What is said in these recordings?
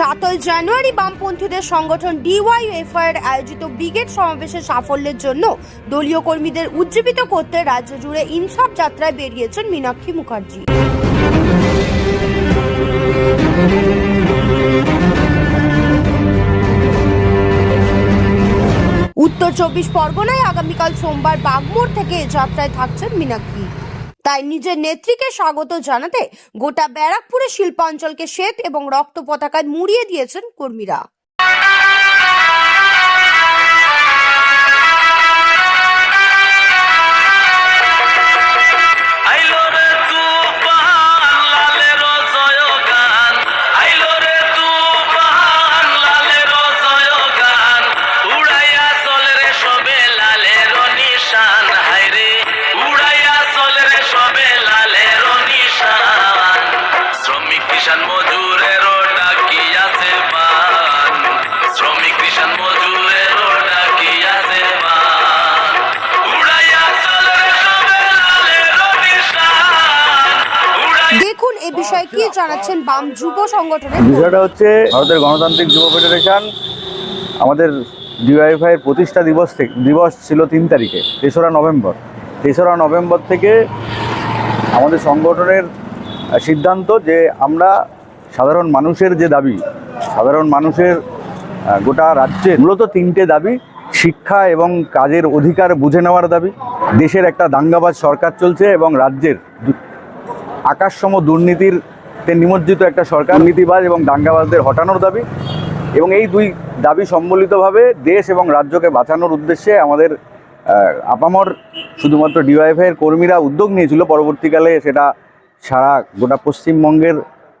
সাতই জানুয়ারি বামপন্থীদের সংগঠন ডিওয়াইএফআই এর আয়োজিত ব্রিগেড সমাবেশের সাফল্যের জন্য দলীয় কর্মীদের উজ্জীবিত করতে রাজ্য জুড়ে ইনসাফ যাত্রায় বেরিয়েছেন মীনাক্ষী মুখার্জি। উত্তর চব্বিশ পরগনায় আগামীকাল সোমবার বাগমোড় থেকে যাত্রায় থাকছেন মীনাক্ষী। তাই নিজের নেত্রীকে স্বাগত জানাতে গোটা ব্যারাকপুরে শিল্পাঞ্চলকে শ্বেত এবং রক্ত পতাকায় মুড়িয়ে দিয়েছেন কর্মীরা। বিষয়ে কি জানাচ্ছেন বাম যুব সংগঠনের? বিষয়টা হচ্ছে ভারতের গণতান্ত্রিক যুব ফেডারেশন আমাদের ডিওয়াইফাই এর প্রতিষ্ঠা দিবস থেকে দিবস ছিল তিন তারিখে, তেসরা নভেম্বর। তেসরা নভেম্বর থেকে আমাদের সংগঠনের সিদ্ধান্ত যে আমরা সাধারণ মানুষের যে দাবি, সাধারণ মানুষের গোটা রাজ্যে মূলত তিনটে দাবি, শিক্ষা এবং কাজের অধিকার বুঝে নেওয়ার দাবি, দেশের একটা দাঙ্গাবাজ সরকার চলছে এবং রাজ্যের আকাশসম দুর্নীতির নিমজ্জিত একটা সরকার নীতিবাজ এবং দাঙ্গাবাজদের হটানোর দাবি। এবং এই দুই দাবি সম্বলিতভাবে দেশ এবং রাজ্যকে বাঁচানোর উদ্দেশ্যে আমাদের আপামর শুধুমাত্র ডিওয়াইফাই এর কর্মীরা উদ্যোগ নিয়েছিল। পরবর্তীকালে সেটা সারা গোটা পশ্চিমবঙ্গের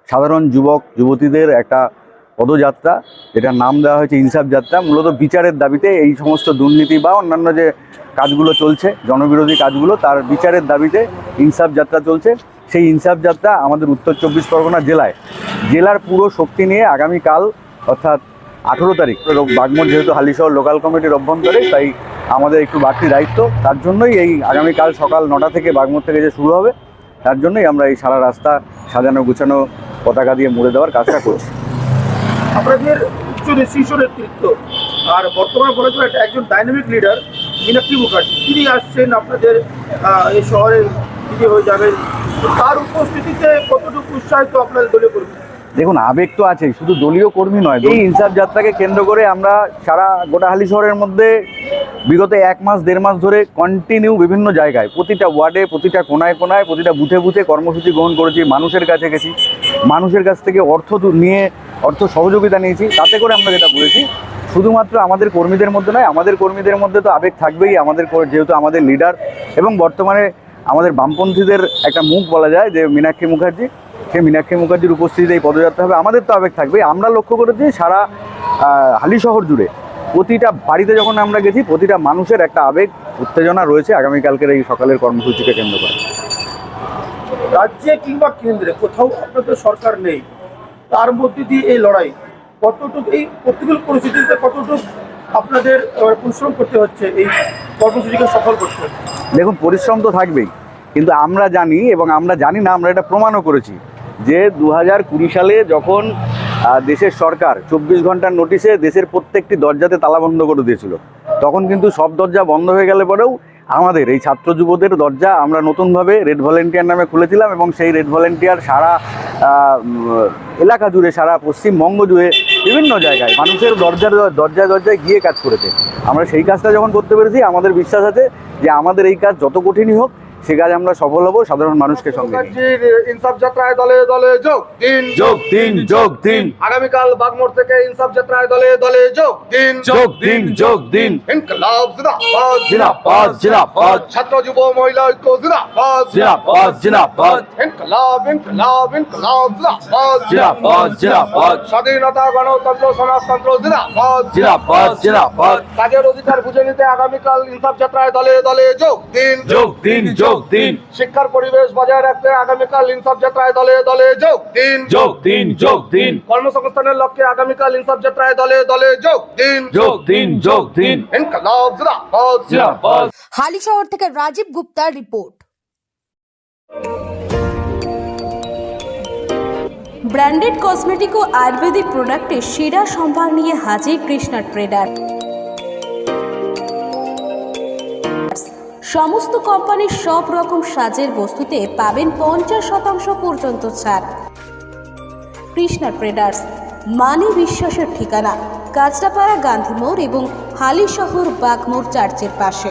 সাধারণ যুবক, যুবতীদের একটা পদযাত্রা, যেটার নাম দেওয়া হয়েছে ইনসাফ যাত্রা। মূলত বিচারের দাবিতে এই সমস্ত দুর্নীতি বা অন্যান্য যে কাজগুলো চলছে, জনবিরোধী কাজগুলো, তার বিচারের দাবিতে ইনসাফ যাত্রা চলছে। সেই ইনসাফ যাত্রা আমাদের উত্তর চব্বিশ পরগনা জেলায়। জেলার পুরো শক্তি নিয়ে আগামীকাল অর্থাৎ আঠেরো তারিখ বাগমোড় যেহেতু হালিশহর লোকাল কমিটির অভ্যন্তরে, তাই আমাদের একটু বাড়তি দায়িত্ব। তার জন্যই এই আগামীকাল সকাল নটা থেকে বাগমোড় থেকে যে শুরু হবে, তার জন্যই আমরা এই সারা রাস্তা সাজানো, গুছানো পতাকা দিয়ে মুড়ে দেওয়ার কাজটা করছি। আপনাদের শীর্ষ নেতৃত্ব আর বর্তমানে বলা চলে একজন ডাইনামিক লিডার মীনাক্ষী মুখার্জি। তিনি আসছেন আপনাদের এই শহরে হয়ে যাবেন তার উপস্থিতিতে কতটুকু উৎসাহিত আপনাদের দলীয় কর্মী? দেখুন আবেগ তো আছেই শুধু দলীয় কর্মী নয় এই ইনসাফ যাত্রাকে কেন্দ্র করে আমরা সারা গোটাহালি শহরের মধ্যে বিগত এক মাস দেড় মাস ধরে কন্টিনিউ বিভিন্ন জায়গায় প্রতিটা ওয়ার্ডে প্রতিটা কোনায় কোনায় প্রতিটা বুথে বুথে কর্মসূচি গ্রহণ করেছি মানুষের কাছে গেছি মানুষের কাছ থেকে অর্থ নিয়ে অর্থ সহযোগিতা নিয়েছি তাতে করে আমরা যেটা বলেছি শুধুমাত্র আমাদের কর্মীদের মধ্যে নয় আমাদের কর্মীদের মধ্যে তো আবেগ থাকবেই আমাদের যেহেতু আমাদের লিডার এবং বর্তমানে আমাদের বামপন্থীদের একটা মুখ বলা যায় যে মীনাক্ষী মুখার্জি। সেই মীনাক্ষী মুখার্জির উপস্থিতিতে এই পদযাত্রা হবে। আমাদের তো আবেগ থাকবে আমরা লক্ষ্য করেছি সারা হালি শহর জুড়ে প্রতিটা বাড়িতে যখন আমরা গেছি, প্রতিটা মানুষের একটা আবেগ, উত্তেজনা রয়েছে আগামীকালকের এই সকালের কর্মসূচিকে কেন্দ্র করে। রাজ্যে কিংবা কেন্দ্রে কোথাও আপনাদের সরকার নেই, তার মধ্যে দিয়ে এই লড়াই কতটুকু, এই প্রতিকূল পরিস্থিতিতে কতটুকু আপনাদের পরিশ্রম করতে হচ্ছে, এই কর্মসূচিকে সফল করতে দেখুন, পরিশ্রম তো থাকবেই, কিন্তু আমরা জানি এবং আমরা জানি না, আমরা এটা প্রমাণও করেছি যে দু হাজার কুড়ি সালে যখন দেশের সরকার চব্বিশ ঘণ্টার নোটিশে দেশের প্রত্যেকটি দরজাতে তালা বন্ধ করে দিয়েছিল। তখন কিন্তু সব দরজা বন্ধ হয়ে গেলে পরেও আমাদের এই ছাত্র যুবদের দরজা আমরা নতুনভাবে রেড ভলেন্টিয়ার নামে খুলেছিলাম এবং সেই রেড ভলেন্টিয়ার সারা এলাকা জুড়ে, সারা পশ্চিমবঙ্গ জুড়ে বিভিন্ন জায়গায় মানুষের দরজার দরজায় দরজায় গিয়ে কাজ করেছে। আমরা সেই কাজটা যখন করতে পেরেছি, আমাদের বিশ্বাস আছে যে আমাদের এই কাজ যত কঠিনই হোক সে কাজ আমরা সফল হব সাধারণ মানুষকে সঙ্গে ইনসাফ যাত্রায় দলে দলে যোগ দিন। যোগ দিন যোগ দিন। আগামীকাল বাগমোড় থেকে ইনসাফ যাত্রায় দলে দলে যোগ দিন। যোগ দিন যোগ দিন। ইনকলাব জিন্দাবাদ ছাত্র যুব মহিলা ঐক্য জিন্দাবাদ জিনাবাদ জিনাবাদ ইনকলাব ইনকলাব ইনকলাব জিন্দাবাদ জিনাবাদ জিনাবাদ স্বাধীনতা গণতন্ত্র সমাজতন্ত্র জিন্দাবাদ কাজের অধিকার বুঝে নিতে আগামীকাল ইনসাফ যাত্রায় দলে দলে যোগ দিন। যোগ দিন যোগ দিন। শিক্ষার পরিবেশ বজায় রাখতে আগামীকাল ইনসাফ যাত্রায় দলে দলে যোগ দিন। যোগ দিন যোগ দিন। কর্মসংস্থানের লক্ষ্যে আগামীকাল ইনসাফ যাত্রায় দলে দলে যোগ দিন। যোগ দিন যোগ দিন। হালি শহর থেকে রাজীব গুপ্তার রিপোর্ট। ব্র্যান্ডেড কসমেটিক ও আয়ুর্বেদিক প্রোডাক্টের সেরা সম্ভার নিয়ে হাজির কৃষ্ণা ট্রেডার। সমস্ত কোম্পানির সব রকম সাজের বস্তুতে পাবেন পঞ্চাশ শতাংশ পর্যন্ত ছাড়। কৃষ্ণা ট্রেডার্স, মানি বিশ্বাসের ঠিকানা, কাঁচরাপাড়া গান্ধী মোড় এবং হালিশহর বাগমোড় চার্চের পাশে।